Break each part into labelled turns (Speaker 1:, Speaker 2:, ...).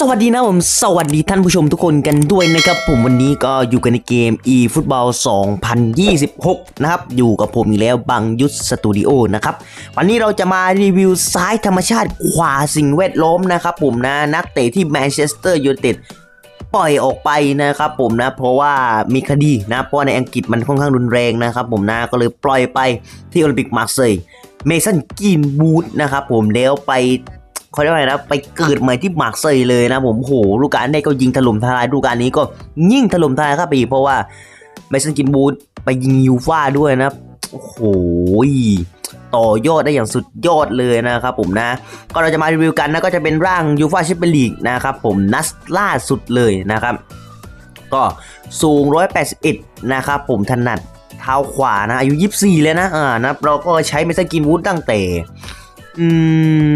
Speaker 1: สวัสดีนะผม สวัสดีท่านผู้ชมทุกคนกันด้วยนะครับ ผมวันนี้ก็อยู่กันในเกม e ฟุตบอล2026 นะครับ อยู่กับผมอีกแล้วบังยุทธสตูดิโอนะครับ วันนี้เราจะมารีวิวซ้ายธรรมชาติขวาสิ่งแวดล้อมนะครับผมนะ นักเตะที่แมนเชสเตอร์ยูไนเต็ดปล่อยออกไปนะครับผมนะ เพราะว่ามีคดีนะ เพราะในอังกฤษมันค่อนข้างรุนแรงนะครับผมนะก็เลยปล่อยไปที่โอลิมปิกมาร์เซย์เมสันกินบูธนะครับผมแล้วไป เขาเรียกว่าไงนะไปเกิดใหม่ที่หมากเซยเลยนะผมโหลูกการได้ก็ยิงถล่มทลายลูกการนี้ก็ยิ่งถล่มทลายครับไปอีกเพราะว่าไมสันกินบูธไปยิงยูฟ่าด้วยนะโอ้โหต่อยอดได้อย่างสุดยอดเลยนะครับผมนะ ก็เราจะมารีวิวกันนะก็จะเป็นร่างยูฟ่าแชมเปี้ยนลีกนะครับผมนัดล่าสุดเลยนะครับ ก็สูง 181 นะครับผมถนัดเท้าขวานะอายุ 24เลยนะอ่านะเราก็ใช้เมสันกินบูธตั้งแต่ อืม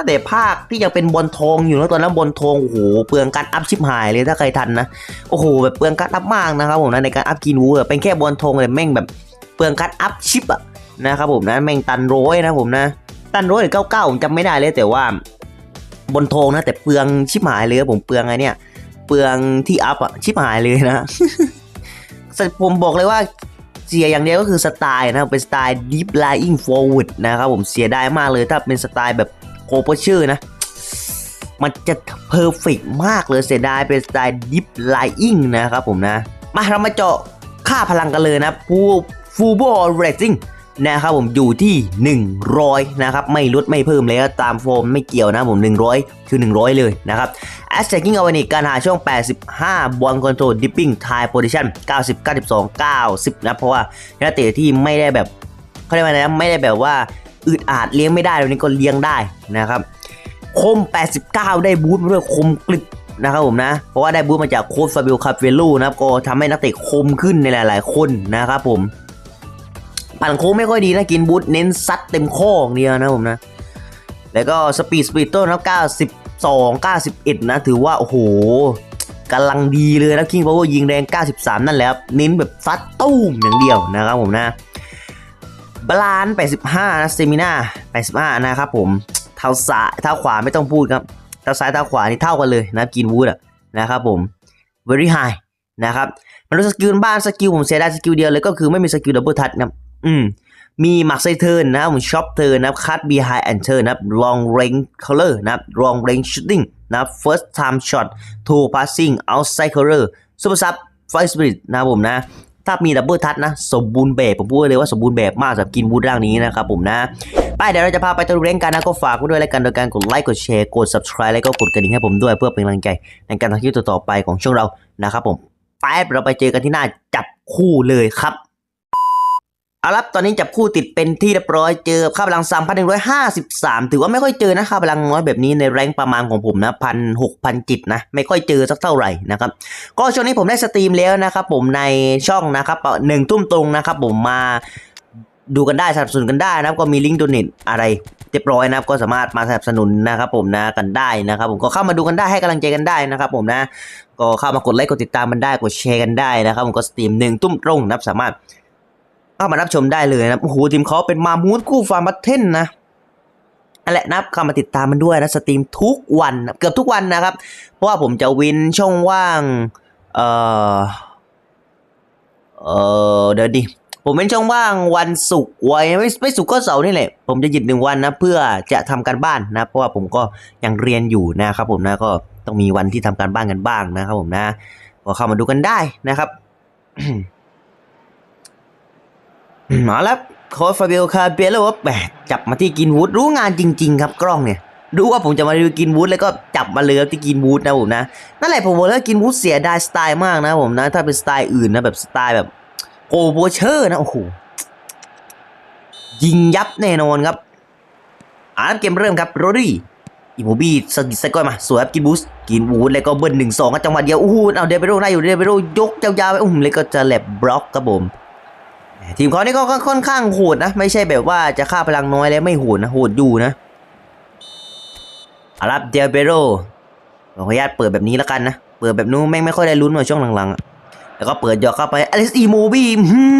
Speaker 1: ตั้งแต่ภาคที่ยังเป็นบอลทองอยู่นะตอนนั้นบอลทองโอ้โหเปลืองการอัพชิปหายเลยถ้าใครทันนะโอ้โหแบบเปลืองการอัพมากนะครับผมนะในการอัพกินวูเป็นแค่บอลทองเลยแม่งแบบเปลืองการอัพชิปอะนะครับผมนะแม่งตันร้อยนะผมนะ ตันร้อยหรือเก้าเก้าผมจำไม่ได้เลยแต่ว่าบนทองนะแต่เปลืองชิปหายเลยผมเปลืองไงเนี่ย เปลืองที่อัพอะชิปหายเลยนะผมบอกเลยว่าเสียอย่างเดียวก็คือสไตล์นะครับเป็นสไตล์ deep lying forward นะครับผมเสียดายมากเลยถ้าเป็นสไตล์แบบ โคโปชื่อนะ มันจะเพอร์เฟกมากเลยเสียดายเป็นสไตล์ดิฟไลอิงนะครับผมนะ มาเรามาเจาะค่าพลังกันเลยนะฟูฟูบอลเรตติ้งนะครับผมอยู่ที่ 100 นะครับ ไม่ลดไม่เพิ่มเลยตามโฟมไม่เกี่ยวนะผม 100 คือ 100 เลยนะครับ a s t a c k i n g a w a n i c การหาช่วง 85 บอลคอนโทรลดิปปิ้งไทโพซิชัน90 92 90 นะ เพราะว่านักเตะที่ไม่ได้แบบเขาเรียกว่าอะไรนะไม่ได้แบบว่า อึดอาดเลี้ยงไม่ได้ตรงนี้ก็เลี้ยงได้นะครับคม 89 ได้บูทมาด้วยคมกริบนะครับผมนะ เพราะว่าได้บูทมาจากโค้ชฟาบิโอคาเฟโลนะครับ ก็ทำให้นักเตะคมขึ้นในหลาย ๆ คนนะครับผม ปั่นโค้งไม่ค่อยดีนะ กินบูทเน้นซัดเต็มข้ออย่างเดียวนะผมนะ แล้วก็สปีดสปีดต้นนะ92 91 นะ ถือว่า โอ้โหกำลังดีเลยนะคิงพาวเวอร์ยิงแรง 93 นั่นแหละครับเน้นแบบซัดตู้มอย่างเดียวนะครับผมนะ บาลาน85นะเซมินา85 นะครับผม เท้าซ้ายเท้าขวาไม่ต้องพูดครับ เท้าซ้ายเท้าขวานี่เท่ากันเลยนะกินวูดอะนะครับผม very high นะครับมาดูสกิลบ้านสกิลผมเสียได้สกิลเดียวเลยก็คือไม่มีสกิลดับเบิลทัชนะอืมมีมักไซเทิร์นนะครับผมช็อปเทิร์นนะครับคัตบีไฮแอนเทิร์นนะครับ long range color นะครับ long range shooting นะครับ first time shot two passing outside color super sub five spirit นะผมนะ ถ้ามีดับเบิลทัชนะ สมบูรณ์แบบ ผมพูดเลยว่าสมบูรณ์แบบมากสำหรับกินบูธร่างนี้นะครับผมนะไปเดี๋ยวเราจะพาไปตะลุยเล่นกันนะก็ฝากไว้ด้วยแล้วกันโดยการกดไลค์กดแชร์กด subscribe แล้วก็กดกระดิ่งให้ผมด้วยเพื่อเป็นกำลังใจในการทำคลิปต่อๆไปของช่องเรานะครับผมไปเราไปเจอกันที่หน้าจับคู่เลยครับ อาละตอนนี้จับคู่ติดเป็นที่เรียบร้อยเจอค่าพลัง3,153ถือว่าไม่ค่อยเจอนะค่าพลังน้อยแบบนี้ในแรงประมาณของผมนะพันหกพันจิตนะ ไม่ค่อยเจอสักเท่าไหร่นะครับ ก็ช่วงนี้ผมได้สตรีมแล้วนะครับผมในช่องนะครับหนึ่งทุ่มตรงนะครับผมมาดูกันได้สนับสนุนกันได้นะครับก็มีลิงก์โดเนทอะไรเรียบร้อยนะครับก็สามารถมาสนับสนุนนะครับผมนะกันได้นะครับผมก็เข้ามาดูกันได้ให้กำลังใจกันได้นะครับผมนะ ก็เข้ามากดไลค์กดติดตามมันได้กดแชร์กันได้นะครับผมก็สตรีมหนึ่งทุ่มตรงนะครับสามารถ เข้ามารับชมได้เลยนะโอ้โหทีมเขาเป็นมามูนกู้ฟาร์มัตเทนนะนั่นแหละนะครับเข้ามาติดตามมันด้วยนะสตรีมทุกวันเกือบทุกวันนะครับ เพราะว่าผมจะวินช่องว่างเอ่อเอ่อเดี๋ยวดิผมเป็นช่องว่างวันศุกร์ไว้ไม่ไม่ศุกร์ก็เสาร์นี่แหละ ผมจะหยุดหนึ่งวันนะ เพื่อจะทำการบ้านนะ เพราะว่าผมก็ยังเรียนอยู่นะครับ ผมนะก็ต้องมีวันที่ทำการบ้านกันบ้างนะครับ ผมนะก็เข้ามาดูกันได้นะครับ มาแล้วโค้ชฟาเบลคาเบลว่าแหมจับมาที่กินวูดรู้งานจริง ๆ ครับกล้องเนี่ยรู้ว่าผมจะมารีวิวกินวูดแล้วก็จับมาเลยที่กินวูดนะผมนะนั่นแหละผมบอกแล้วกินวูดเสียดายสไตล์มากนะผมนะ ถ้าเป็นสไตล์อื่นนะแบบสไตล์แบบโกโบเชอร์นะโอ้โหยิงยับแน่นอนครับอ่านเกมเริ่มครับโรดี้อีโมบี้สกิดสก้อยมา สวยครับกินบูสกินวูดแล้วก็เบิ้ลหนึ่งสองจังหวะเดียวอู้หูเอาเดวิโรได้อยู่เดวิโรยกยาวๆไปอุ้มแล้วก็จะแลบบล็อกครับผม ทีมเขานี่ก็ค่อนข้างโหดนะ ไม่ใช่แบบว่าจะฆ่าพลังน้อยแล้วไม่โหดนะโหดอยู่นะอารับเดลเบโรขออนุญาตเปิดแบบนี้แล้วกันนะ เปิดแบบนู้นแม่งไม่ค่อยได้ลุ้นหน่อยช่วงหลังๆแล้วก็เปิดยอกเข้าไปอลิสอีโมบี้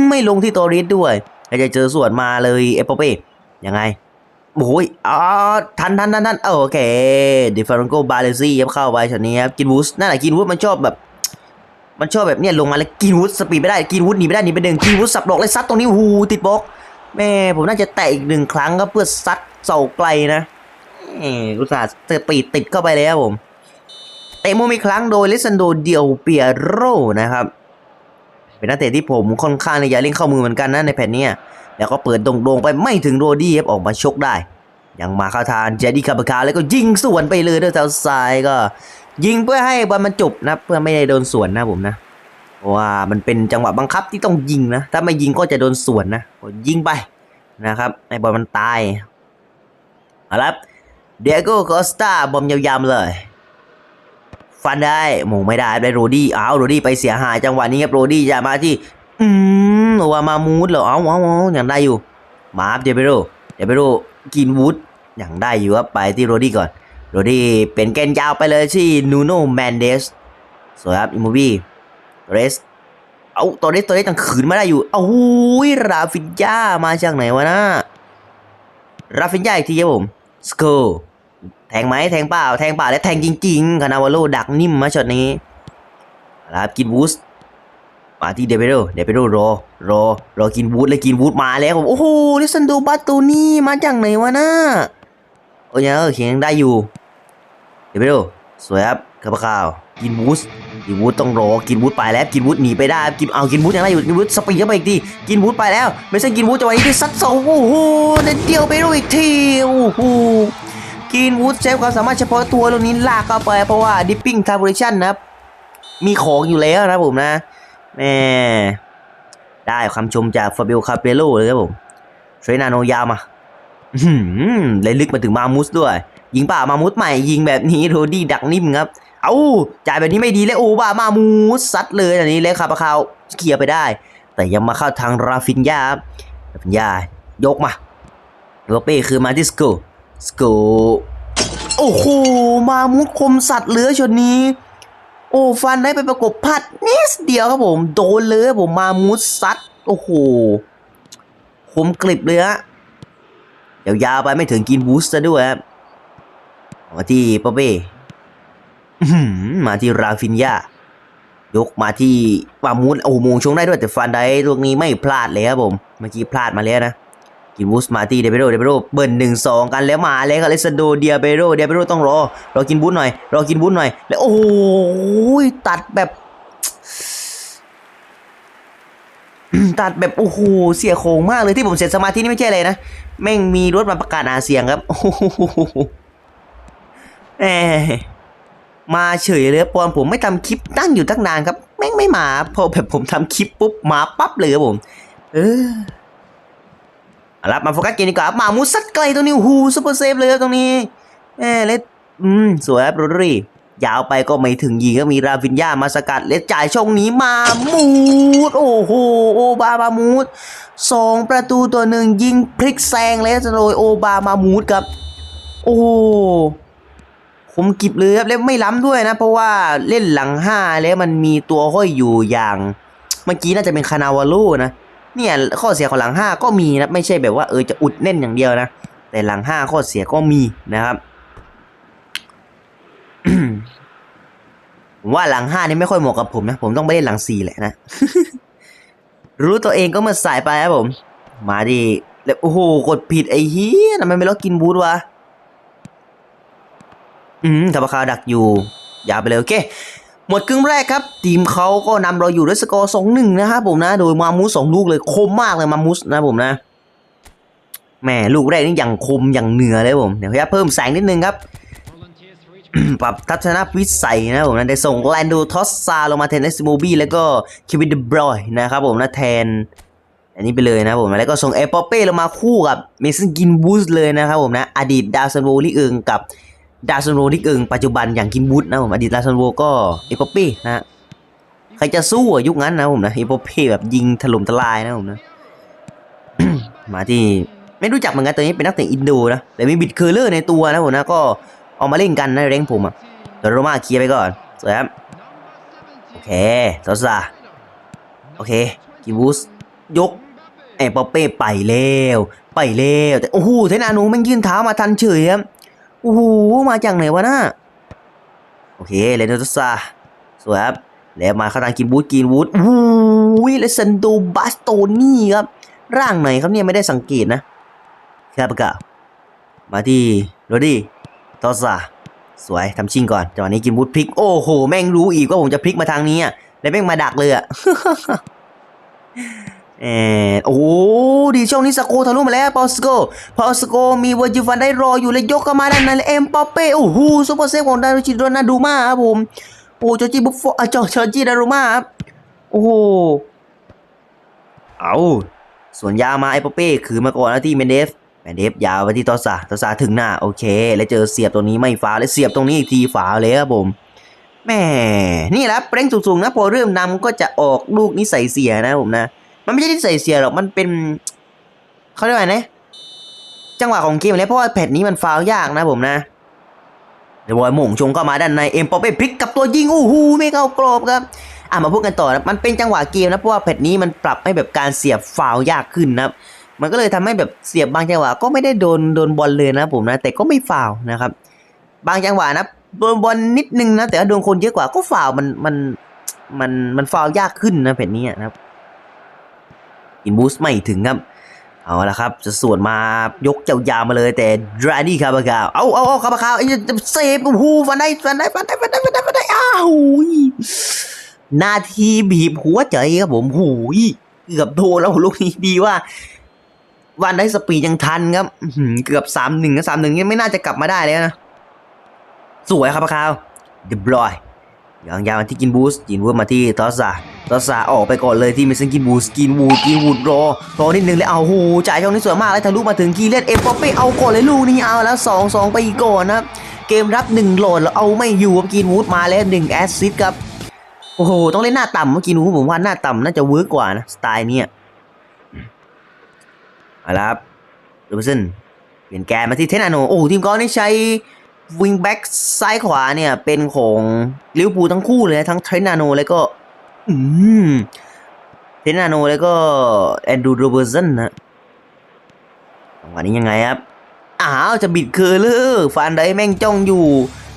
Speaker 1: ไม่ลงที่ตัวริสด้วยแล้วจะเจอสวนมาเลยเอปเป้ยังไงโอ้ยอ๋อทันทันทันทันโอเคดิฟารังโกบาเลซี่ครับเข้าไปช็อตนี้ครับกินวูสนั่นแหละกินวูสมันชอบแบบ มันชอบแบบเนี้ยลงมาแล้วกินวูดสปีดไม่ได้กินวูดหนีไม่ได้หนีไปหนึ่งกินวูดสับดอกเลยซัดตรงนี้หูติดบล็อกแม่ผมน่าจะแตะอีกหนึ่งครั้งก็เพื่อซัดเสาไกลนะเออกุศลสปีดติดเข้าไปเลยครับผมเตะมุมอีกครั้งโดยเลซันโดเดียวเปียโรนะครับ เป็นนักเตะที่ผมค่อนข้างจะเล่นเข้ามือเหมือนกันนะในแผ่นนี้แล้วก็เปิดโด่งๆไปไม่ถึงโรดี้ครับออกมาชกได้ ยังมาเข้าทางเจดีคาบาคาแล้วก็ยิงสวนไปเลยด้วยเท้าซ้ายก็ ยิงเพื่อให้บอลมันจบนะเพื่อไม่ได้โดนสวนนะผมนะว่ามันเป็นจังหวะบังคับที่ต้องยิงนะ ถ้าไม่ยิงก็จะโดนสวนนะยิงไปนะครับให้บอลมันตายเอาละเดียโก้คอสตาบอมยาวๆเลย ฟันได้หมงไม่ได้ได้โรดี้อ้าวโรดี้ไปเสียหายจังหวะนี้ครับโรดี้จะมาที่ อืมว่ามามูดเหรอเอาเอาเอาอย่างได้อยู่ มาครับเดเบโรเดเบโรกินวูดอย่างได้อยู่ครับไปที่โรดี้ก่อน โรดี้เป็นแกนยาวไปเลยที่นูโนแมนเดสสวยครับอิมโมบี้เรสเอาตัวนี้ตัวนี้ยังขืนมาได้อยู่เอาหุยราฟินยามาจากไหนวะนะราฟินยาอีกทีครับผมสโกแทงไหมแทงเปล่าแทงเปล่าและแทงจริงๆคานาวาโลดักนิ่มมาช็อตนี้เอาละครับกินวูสมาที่เดเบโรเดเบโรรอรอรอกินวูดเลยกินวูดมาแล้วผมโอ้โหลิซันโดบัตตูนี่มาจากไหนวะนะโอ้ยเออเขียงได้อยู่ เดี๋ยวไปดูสวยครับข้าวข้าวกินวูสกินวูสต้องรอ กินวูสไปแล้ว กินวูสหนีไปได้กินเอากินวูสยังไงอยู่กินวูสสปีดเข้าไปอีกที กินวูสไปแล้ว ไม่ใช่กินวูสจังหวะนี้ที่ซัดเสาโอ้โหเด็ดเดียวไปดูอีกทีโอ้โหกินวูสใช้ความสามารถเฉพาะตัวตรงนี้ลากเข้าไปเพราะว่าดิปปิ้งทาร์บูเลชันนะครับ มีของอยู่แล้วนะผมนะแม่ได้คำชมจากฟาเบลคาเปโลเลยครับผมเทรนาโนยามาอื้อหือเลยลึกมาถึงมามุสด้วย ยิงป่ามามุสใหม่ยิงแบบนี้โรดี้ดักนิ่มครับ เอาจ่ายแบบนี้ไม่ดีเลยโอ้บ้ามามุสซัดเลยอันนี้เลยคาปะคาวเคลียร์ไปได้ แต่ยังมาเข้าทางราฟินยาครับราฟินยายกมาโรเป้คือมาที่สโกสโกโอ้โหมามุสคมสัตว์เหลือชนนี้ โอ้ฟันได้ไปประกบพัดนิดเดียวครับผมโดนเลยผมมามุสซัดโอ้โหคมกริบเลยฮะยาวๆไปไม่ถึงกินบูสต์ซะด้วยครับ มาที่ปอเป้อื้อหือมาที่ราฟินยายกมาที่วามูนโอ้โหโมงชงได้ด้วยแต่ฟันได้ลูกนี้ไม่พลาดเลยครับผมเมื่อกี้พลาดมาแล้วนะกินบูสต์มาที่เดเบโรเดเบโรเบิร์นหนึ่งสองกันแล้วมาเลยครับเลสโดเดียเบโรเดียเบโรต้องรอรอกินบูสต์หน่อยรอกินบูสต์หน่อย แล้วโอ้โหตัดแบบ ตัดแบบโอ้โหเสียโค้งมากเลยที่ผมเสียสมาธินี่ไม่ใช่เลยนะแม่งมีรถมาประกาศหาเสียงครับโอ้โห แหมมาเฉยเลยปอนผมไม่ทำคลิปตั้งอยู่ตั้งนานครับแม่งไม่มาพอแบบผมทำคลิปปุ๊บมาปั๊บเลยครับผม เออเอาละมาโฟกัสเกมดีกว่ามามูซัดไกลตรงนี้หูซุปเปอร์เซฟเลยตรงนี้แหมเล็ดอืมสวยครับโรดรียาวไปก็ไม่ถึงยิงก็มีราฟินยามาสกัดเล็ดจ่ายช่องนี้มามูดโอ้โหโอบามามูดสองประตูตัวหนึ่งยิงพลิกแซงเลยจะโดยโอบามามูดครับ โอ้ ผมกิบเลยครับแล้วไม่ล้ำด้วยนะ เพราะว่าเล่นหลังห้าแล้วมันมีตัวห้อยอยู่อย่าง เมื่อกี้น่าจะเป็นคานาวาโลนะเนี่ยข้อเสียของหลังห้าก็มีนะไม่ใช่แบบว่าเออจะอุดแน่นอย่างเดียวนะ แต่หลังห้าข้อเสียก็มีนะครับผมว่าหลังห้านี่ไม่ค่อยเหมาะกับผมนะ ผมต้องไปเล่นหลังสี่แหละนะ รู้ตัวเองก็มาสายไปครับผม มาดิแล้วโอ้โหกดผิดไอ้เฮียทำไมไม่ล็อกกินบูทวะ อืมทับคาดักอยู่ ยาวไปเลยโอเค หมดครึ่งแรกครับ ทีมเขาก็นำเราอยู่ด้วยสกอร์สองหนึ่งนะครับผมนะ โดยมามุสสองลูกเลยคมมากเลยมามุสนะผมนะแหมลูกแรกนี่อย่างคมอย่างเหนือเลยผมเดี๋ยวพยายามเพิ่มแสงนิดนึงครับปรับทัศนวิสัยนะผมนะได้ส่งแลนโดทอสซาลงมาแทนเอสโมบี้แล้วก็คิวินเดบรอยนะครับผมนะแทน อันนี้ไปเลยนะผมนะแล้วก็ส่งเอปอเป้ลงมาคู่กับเมสันกินบูสเลยนะครับผมนะ อดีตดาวซันโวลิกเอิงกับ ดาซันโวลิกเอิงปัจจุบันอย่างกินบูสนะผมอดีตดาซันโวก็เอปอเป้นะฮะใครจะสู้อะยุคนั้นนะผมนะเอปอเป้แบบยิงถล่มทลายนะผมนะมาที่ไม่รู้จักเหมือนกันตัวนี้เป็นนักเตะอินโดนะแต่มีบิดเคอร์เลอร์ในตัวนะผมนะก็เอามาเล่นกันนะเร่งผมอะเดี๋ยวโรมาเคลียร์ไปก่อนสวยครับโอเคซอสซาโอเคกิบูสยกเอมบัปเป้ไปแล้วไปแล้วแต่โอ้โหเทนาโนแม่งยื่นเท้ามาทันเฉยครับ โอ้โหมาจากไหนวะน่ะโอเคเลนโดซาสวยครับแล้วมาเข้าทางกินบูธกินบูธโอ้โหเลซันโดบาสโตนี่ครับ ร่างไหนครับเนี่ยไม่ได้สังเกตนะครับปะกามาที่โรดี้ทอซาสวยทำชิงก่อนจังหวะนี้กินบูธพลิก โอ้โห แม่งรู้อีกว่าผมจะพลิกมาทางนี้อะแล้วแม่งมาดักเลยอะ เออโอ้ดีช่วงนี้สโกทะลุมาแล้วปอสโกพอสโกมีเวอร์จิฟันได้รออยู่เลยยกเข้ามาด้านในเลยเอ็มปอเป้โอ้โหซุปเปอร์เซฟของดารุชิโรนาดูมาครับผมโอ้จอจิบุฟฟอะจอจอร์จิดารุมาครับโอ้โหเอาส่วนยาวมาไอปอเป้คือมาก่อนนะที่เมนเดฟเมนเดฟยาวไปที่ตอสซาตอสซาถึงหน้าโอเค แล้วเจอเสียบตรงนี้ไม่ฝาแล้วเสียบตรงนี้อีกทีฝาเลยครับผมแม่นี่แหละเปร่งสูงๆนะพอเริ่มนำก็จะออกลูกนิสัยเสียนะผมนะ มันไม่ใช่ที่ใส่เสียหรอกมันเป็นเขาเรียกว่าไงนะจังหวะของเกมเลยเพราะว่าแพทนี้มันฟาวยากนะผมนะเดี๋ยวบอยม่งชงเข้ามาด้านในเอ็มปอเป้พลิกกับตัวยิงโอ้โหไม่เข้ากรอบครับอะมาพูดกันต่อนะมันเป็นจังหวะเกมนะเพราะว่าแพทนี้มันปรับให้แบบการเสียบฟาวยากขึ้นนะครับมันก็เลยทำให้แบบเสียบบางจังหวะก็ไม่ได้โดนโดนบอลเลยนะผมนะ แต่ก็ไม่ฟาวนะครับ บางจังหวะนะโดนบอลนิดนึงนะแต่ว่าโดนคนเยอะกว่าก็ฟาวมันมันมันมันฟาวยากขึ้นนะแพทนี้นะครับ อินบูสไม่ถึงครับ เอาละครับ จะสวนมายกยาวๆมาเลยแต่ดราดี้คาบาคาวเอาเอาเอาคาบาคาวไอ้เซฟโอ้โหฟันได้ฟันได้ฟันได้ฟันได้ฟันได้ฟันได้อ้าวนาทีบีบหัวใจครับผมหูยเกือบโดนแล้วลูกนี้ดีว่าวันได้สปีดยังทันครับเกือบสามหนึ่งสามหนึ่งยังไม่น่าจะกลับมาได้เลยนะ สวยครับคาบาคาวเดบรอยยังยาวมาที่กินบูสกินบูสมาที่ทอสซา ทอสาออกไปก่อนเลยที่เมสันกินบูสกินวูดกินวูดรอรอนิดนึงเลยเอาโหจ่ายช่องนี้สวยมากเลยทะลุมาถึงคีเลียนเอ็มปอเป้เอาก่อนเลยลูกนี้เอาแล้วสองสองไปก่อนนะครับเกมรับหนึ่งโหลดแล้วเอาไม่อยู่กับกินวูดมาแล้วหนึ่งแอสซิสครับโอ้โหต้องเล่นหน้าต่ำเมื่อกี้นูผมว่าหน้าต่ำน่าจะเวิร์กกว่านะสไตล์เนี้ยเอาละครับโรบินสันเปลี่ยนแกนมาที่เทนนาโนโอ้โหทีมกอล์ฟนี่ใช้วิงแบ็กซ้ายขวาเนี่ยเป็นของลิเวอร์พูลทั้งคู่เลยทั้งเทรนนาโนแล้วก็ อืมเทนนาโนแล้วก็แอนดูโรเบอร์สันนะจังหวะนี้ยังไงครับ อ้าว จะบิดเคอร์เลอร์ฟานไดแม่งจ้องอยู่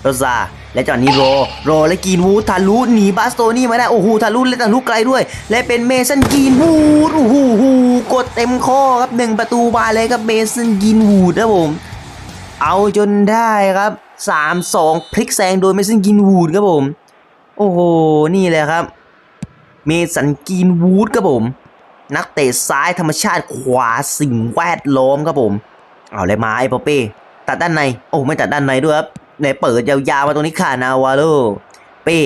Speaker 1: โรซาและจอนนี้โรโรและกีนวูดทะลุหนีบาสโตนี่มาได้ โอ้โหทะลุและทะลุไกลด้วย และเป็นเมสันกีนวูดโอ้โหกดเต็มข้อครับหนึ่งประตูบานเลยครับเมสันกีนวูดนะผม เอาจนได้ครับ3-2พลิกแซงโดยเมสันกินวูดครับผม โอ้โห นี่เลยครับ เมสันกินวูดครับผม นักเตะซ้ายธรรมชาติขวาสิ่งแวดล้อมครับผม เอาเลยมาไอ้ปอเป้ตัดด้านใน โอ้ไม่ตัดด้านในด้วยครับไหนเปิดยาวๆมาตรงนี้ขานาวาโลเป้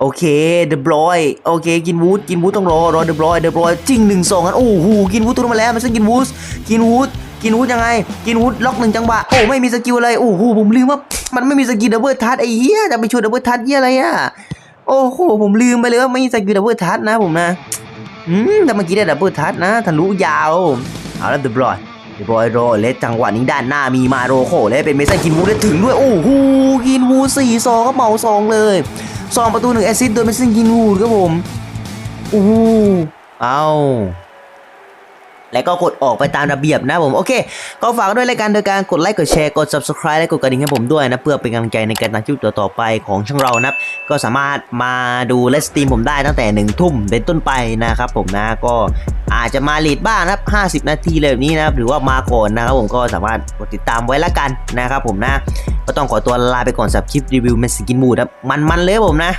Speaker 1: โอเคเดบรอยโอเคกินวูดกินวูดต้องรอรอเดบรอยเดบรอยจริงหนึ่งสองกันโอ้โหกินวูดตัวมาแล้วมันซึ่งกินวูดกินวูดกินวูดยังไง กินวูดล็อกหนึ่งจังหวะโอ้ไม่มีสกิลอะไรโอ้โหผมลืมว่ามันไม่มีสกิลดับเบิลทัชไอ้เหี้ยจะไปชวนดับเบิลทัชเหี้ยอะไรอะ โอ้โห ผมลืมไปเลยว่าไม่มีสกิลดับเบิลทัชนะผมนะ อืมแต่เมื่อกี้ได้ดับเบิลทัชนะทะลุยาว เอาแล้วเดบรอยเดบรอยโรเลสจังหวะนี้ด้านหน้ามีมาโรโคและเป็นเมสันกินวูดได้ถึงด้วย โอ้โห กินวูสี่สองก็เหมาสองเลยสองประตูหนึ่งแอซิสโดยเมสันกินวูครับผมโอ้เอา และก็กดออกไปตามระเบียบนะผมโอเค ก็ฝากด้วยรายการโดยการกดไลค์กดแชร์กด subscribe และกดกระดิ่งให้ผมด้วยนะเพื่อเป็นกำลังใจในการทำคลิปต่อๆไปของช่องเรานะก็สามารถมาดูและสตรีมผมได้ตั้งแต่หนึ่งทุ่มเป็นต้นไปนะครับผมนะก็อาจจะมาลีดบ้างนะครับ50 นาทีเลยแบบนี้นะครับหรือว่ามาก่อนนะครับผมก็สามารถกดติดตามไว้ละกันนะครับผมนะ ก็ต้องขอตัวลาไปก่อนสำหรับคลิปรีวิวเมสกินมูดครับมันๆเลยผมนะ